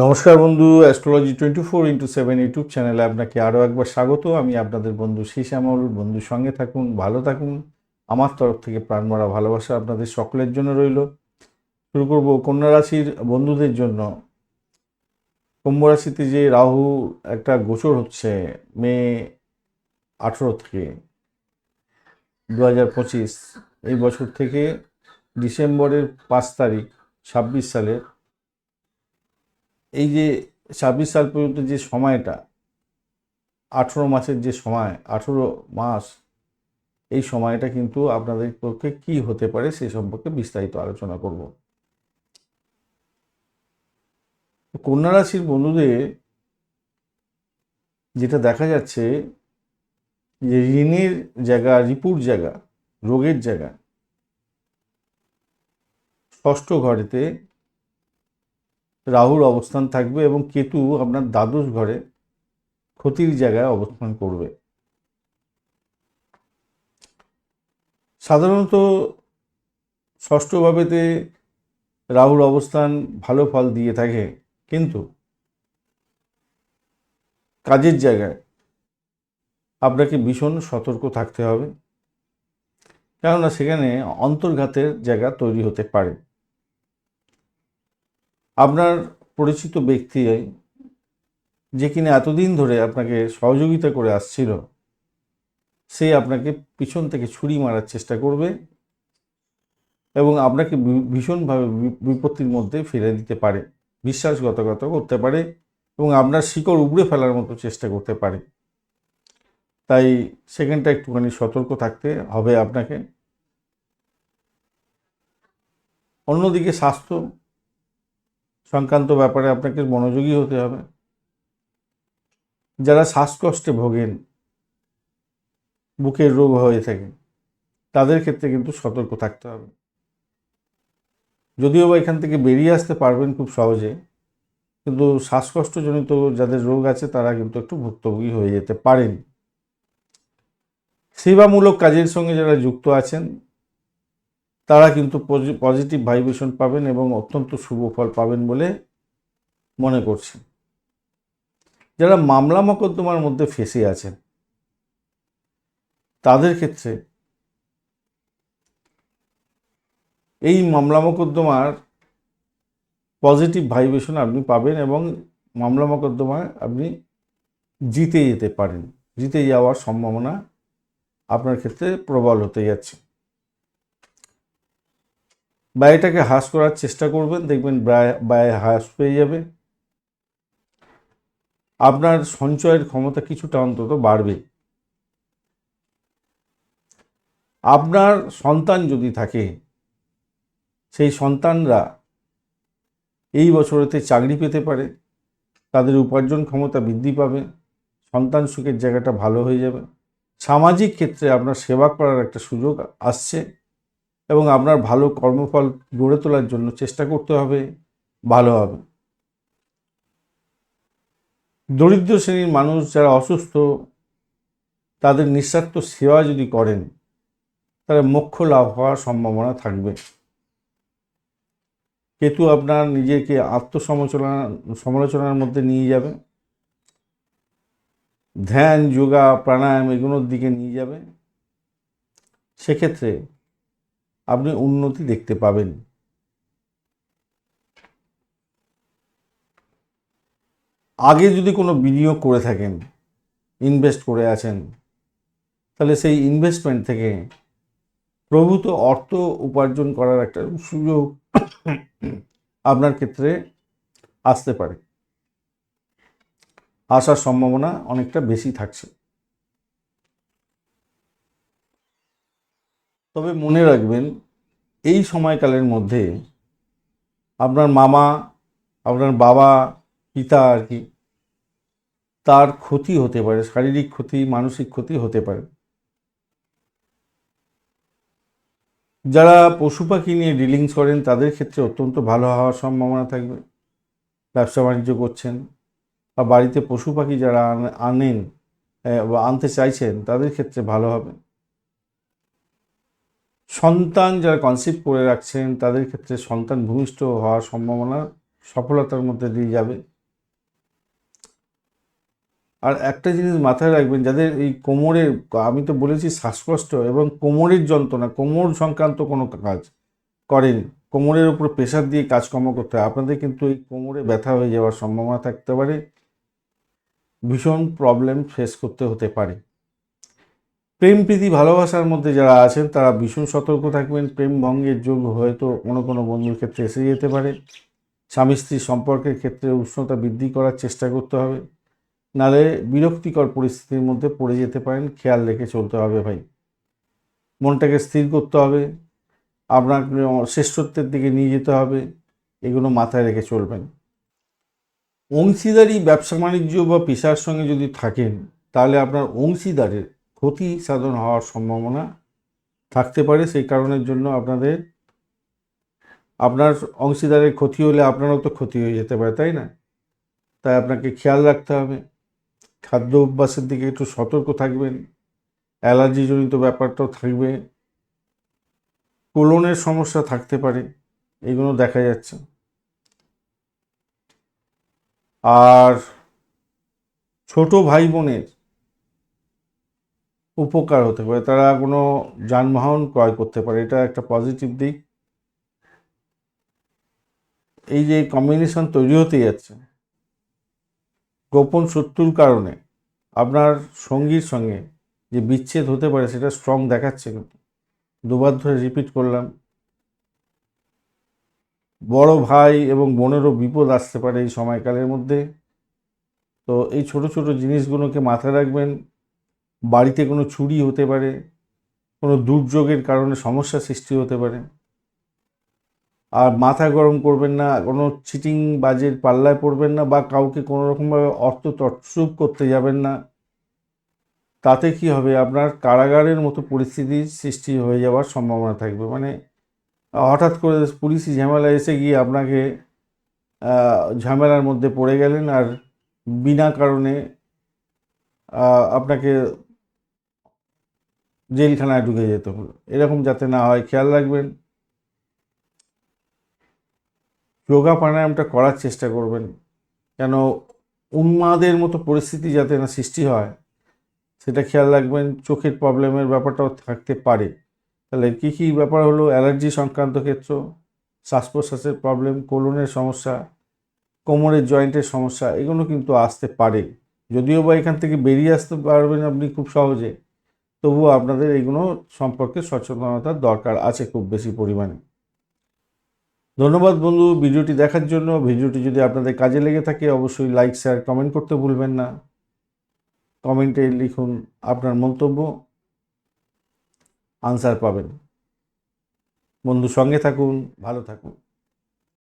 নমস্কার বন্ধু astrology twenty four into seven YouTube চ্যানেলে আপনাকে আরও একবার স্বাগত। আমি আপনাদের বন্ধু শ্যামল বন্ধুর সঙ্গে থাকুন, ভালো থাকুন। আমার তরফ থেকে প্রাণমরা ভালোবাসা আপনাদের সকলের জন্য রইল। শুরু করব কন্যা রাশির বন্ধুদের জন্য। কুম্ভ রাশিতে যে রাহু একটা গোচর হচ্ছে মে আঠেরো থেকে দু হাজার পঁচিশ। এই বছর থেকে ডিসেম্বরের পাঁচ তারিখ, ছাব্বিশ সালের এই যে ছাব্বিশ সাল পর্যন্ত যে সময়টা, আঠেরো মাসের যে সময়, আঠেরো মাস, এই সময়টা কিন্তু আপনাদের পক্ষে কি হতে পারে সে সম্পর্কে বিস্তারিত আলোচনা করব। কন্যা রাশির বন্ধুদের যেটা দেখা যাচ্ছে যে ঋণের জায়গা, রিপুর জায়গা, রোগের জায়গা, ষষ্ঠ ঘরেতে রাহুর অবস্থান থাকবে এবং কেতু আপনার দ্বাদশ ঘরে ক্ষতির জায়গায় অবস্থান করবে। সাধারণত ষষ্ঠভাবেতে রাহুর অবস্থান ভালো ফল দিয়ে থাকে, কিন্তু কাজের জায়গায় আপনাকে ভীষণ সতর্ক থাকতে হবে, কেননা সেখানে অন্তর্ঘাতের জায়গা তৈরি হতে পারে। আপনার পরিচিত ব্যক্তি যে কিনা এতদিন ধরে আপনাকে সহযোগিতা করে আসছিল, সে আপনাকে পিছন থেকে ছুরি মারার চেষ্টা করবে এবং আপনাকে ভীষণভাবে বিপত্তির মধ্যে ফিরে দিতে পারে বিশ্বাসঘাতকতা করতে পারে এবং আপনার শিকড় উবড়ে ফেলার মতো চেষ্টা করতে পারে। তাই সেখানটা একটুখানি সতর্ক থাকতে হবে আপনাকে। অন্যদিকে স্বাস্থ্য সংক্রান্ত ব্যাপারে আপনাকে মনোযোগী হতে হবে। যারা শ্বাসকষ্টে ভোগেন, বুকের রোগ হয়ে থাকে, তাদের ক্ষেত্রে কিন্তু সতর্ক থাকতে হবে। যদিও বা এখান থেকে বেরিয়ে আসতে পারবেন খুব সহজে, কিন্তু শ্বাসকষ্টজনিত যাদের রোগ আছে, তারা কিন্তু একটু ভুক্তভোগী হয়ে যেতে পারেন। সেবামূলক কাজের সঙ্গে যারা যুক্ত আছেন তারা কিন্তু পজিটিভ ভাইব্রেশন পাবেন এবং অত্যন্ত শুভ ফল পাবেন বলে মনে করছি। যারা মামলা মোকদ্দমার মধ্যে ফেসে আছেন, তাদের ক্ষেত্রে এই মামলা মোকদ্দমার পজিটিভ ভাইব্রেশন আপনি পাবেন এবং মামলা মোকদ্দমায় আপনি জিতে যেতে পারেন। জিতে যাওয়ার সম্ভাবনা আপনার ক্ষেত্রে প্রবল হতে যাচ্ছে। ব্যয়টাকে হ্রাস করার চেষ্টা করবেন, দেখবেন ব্যয় হ্রাস পেয়ে যাবে। আপনার সঞ্চয়ের ক্ষমতা কিছুটা অন্তত বাড়বে। আপনার সন্তান যদি থাকে, সেই সন্তানরা এই বছরেতে চাকরি পেতে পারে, তাদের উপার্জন ক্ষমতা বৃদ্ধি পাবে, সন্তান সুখের জায়গাটা ভালো হয়ে যাবে। সামাজিক ক্ষেত্রে আপনার সেবা করার একটা সুযোগ আসছে। এবং আপনার ভালো কর্মফল গড়ে তোলার জন্য চেষ্টা করতে হবে, ভালো হবে। দরিদ্র শ্রেণির মানুষ যারা অসুস্থ, তাদের নিঃস্বার্থ সেবা যদি করেন, তাহলে মোক্ষ লাভ হওয়ার সম্ভাবনা থাকবে। কেতু আপনার নিজেকে আত্মসমালোচনা, সমালোচনার মধ্যে নিয়ে যাবে। ধ্যান, যোগা, প্রাণায়াম এগুলোর দিকে নিয়ে যাবে। সেক্ষেত্রে আপনি উন্নতি দেখতে পাবেন। আগে যদি কোনো বিনিয়োগ করে থাকেন ইনভেস্ট করে আছেন, তাহলে সেই ইনভেস্টমেন্ট থেকে প্রভূত অর্থ উপার্জন করার একটা সুযোগ আপনার ক্ষেত্রে আসতে পারে। আসার সম্ভাবনা অনেকটা বেশি থাকছে। তবে মনে রাখবেন, এই সময়কালের মধ্যে আপনার মামা, আপনার বাবা, পিতা আর কি, তার ক্ষতি হতে পারে, শারীরিক ক্ষতি, মানসিক ক্ষতি হতে পারে। যারা পশু পাখি নিয়ে ডিলিংস করেন, তাদের ক্ষেত্রে অত্যন্ত ভালো হওয়ার সম্ভাবনা থাকবে। ব্যবসা বাণিজ্য করছেন বা বাড়িতে পশু পাখি যারা আনেন বা আনতে চাইছেন, তাদের ক্ষেত্রে ভালো হবে। সন্তান যারা কনসিপ্ট করে রাখছেন, তাদের ক্ষেত্রে সন্তান ভূমিষ্ঠ হওয়ার সম্ভাবনা সফলতার মধ্যে দিয়ে যাবে। আর একটা জিনিস মাথায় রাখবেন, যাদের এই কোমরের আমি তো বলেছি শ্বাসকষ্ট এবং কোমরের যন্ত্রণা, কোমর সংক্রান্ত কোনো কাজ করেন, কোমরের উপর প্রেশার দিয়ে কাজকর্ম করতে হয়, আপনাদের কিন্তু এই কোমরে ব্যথা হয়ে যাওয়ার সম্ভাবনা থাকতে পারে, ভীষণ প্রবলেম ফেস করতে হতে পারে। প্রেম প্রীতি ভালোবাসার মধ্যে যারা আছেন, তারা ভীষণ সতর্ক থাকবেন। প্রেম ভঙ্গের যোগ হয়তো কোনো কোনো বন্ধুর ক্ষেত্রে এসে যেতে পারে। স্বামী স্ত্রীর সম্পর্কের ক্ষেত্রে উষ্ণতা বৃদ্ধি করার চেষ্টা করতে হবে। নালে বিরক্তিকর পরিস্থিতির মধ্যে পড়ে যেতে পারেন। খেয়াল রেখে চলতে হবে ভাই। মনটাকে স্থির করতে হবে। আপনাকে শ্রেষ্ঠত্বের দিকে নিয়ে যেতে হবে। এগুলো মাথায় রেখে চলবেন। অংশীদারি ব্যবসা বাণিজ্য বা পেশার সঙ্গে যদি থাকেন, তাহলে আপনার অংশীদারের ক্ষতি সাধন হওয়ার সম্ভাবনা থাকতে পারে, সেই কারণের জন্য আপনাদের, আপনার অংশীদারের ক্ষতি হলে আপনারও তো ক্ষতি হয়ে যেতে পারে, তাই না? তাই আপনাকে খেয়াল রাখতে হবে। খাদ্য অভ্যাসের দিকে একটু সতর্ক থাকবেন। অ্যালার্জিজনিত ব্যাপারটাও থাকবে। কোলনের সমস্যা থাকতে পারে, এগুলো দেখা যাচ্ছে। আর ছোট ভাই বোনের উপকার হতে পারে, তারা কোনো যানবাহন ক্রয় করতে পারে, এটা একটা পজিটিভ দিক। এই যে কম্বিনেশন তৈরি হতে যাচ্ছে, গোপন শত্রুর কারণে আপনার সঙ্গীর সঙ্গে যে বিচ্ছেদ হতে পারে, সেটা স্ট্রং দেখাচ্ছে কিন্তু। দুবার ধরে রিপিট করলাম। বড় ভাই এবং বোনেরও বিপদ আসতে পারে এই সময়কালের মধ্যে। তো এই ছোট ছোট জিনিসগুলোকে মাথায় রাখবেন বাড়িতে কোনো চুরি হতে পারে, কোনো দুর্যোগের কারণে সমস্যা সৃষ্টি হতে পারে। আর মাথা গরম করবেন না, কোনো চিটিং বাজের পাল্লায় পড়বেন না বা কাউকে কোনো রকমভাবে অর্থ তৎসুপ করতে যাবেন না। তাতে কি হবে? আপনার কারাগারের মতো পরিস্থিতির সৃষ্টি হয়ে যাওয়ার সম্ভাবনা থাকবে। মানে হঠাৎ করে পুলিশি ঝামেলা এসে গিয়ে আপনাকে ঝামেলার মধ্যে পড়ে গেলেন আর বিনা কারণে আপনাকে জেলখানায় ঢুকে যেতে। হলো এরকম যাতে না হয়, খেয়াল রাখবেন। যোগা প্রাণায়ামটা করার চেষ্টা করবেন। কেন, উন্মাদের মতো পরিস্থিতি যাতে না সৃষ্টি হয়, সেটা খেয়াল রাখবেন। চোখের প্রবলেমের ব্যাপারটাও থাকতে পারে। তাহলে কী কী ব্যাপার হলো? অ্যালার্জি সংক্রান্ত ক্ষেত্র, শ্বাস প্রশ্বাসের প্রবলেম, কোলনের সমস্যা, কোমরের জয়েন্টের সমস্যা, এগুলো কিন্তু আসতে পারে। যদিও বা এখান থেকে বেরিয়ে আসতে পারবেন আপনি খুব সহজে। তবুও আপনাদের এগুলো সম্পর্কে সচেতনতার দরকার আছে খুব বেশি পরিমাণে। ধন্যবাদ বন্ধু ভিডিওটি দেখার জন্য। ভিডিওটি যদি আপনাদের কাজে লেগে থাকে অবশ্যই লাইক, শেয়ার, কমেন্ট করতে ভুলবেন না। কমেন্টে লিখুন আপনার মন্তব্য। আনসার পাবেন। বন্ধু সঙ্গে থাকুন, ভালো থাকুন।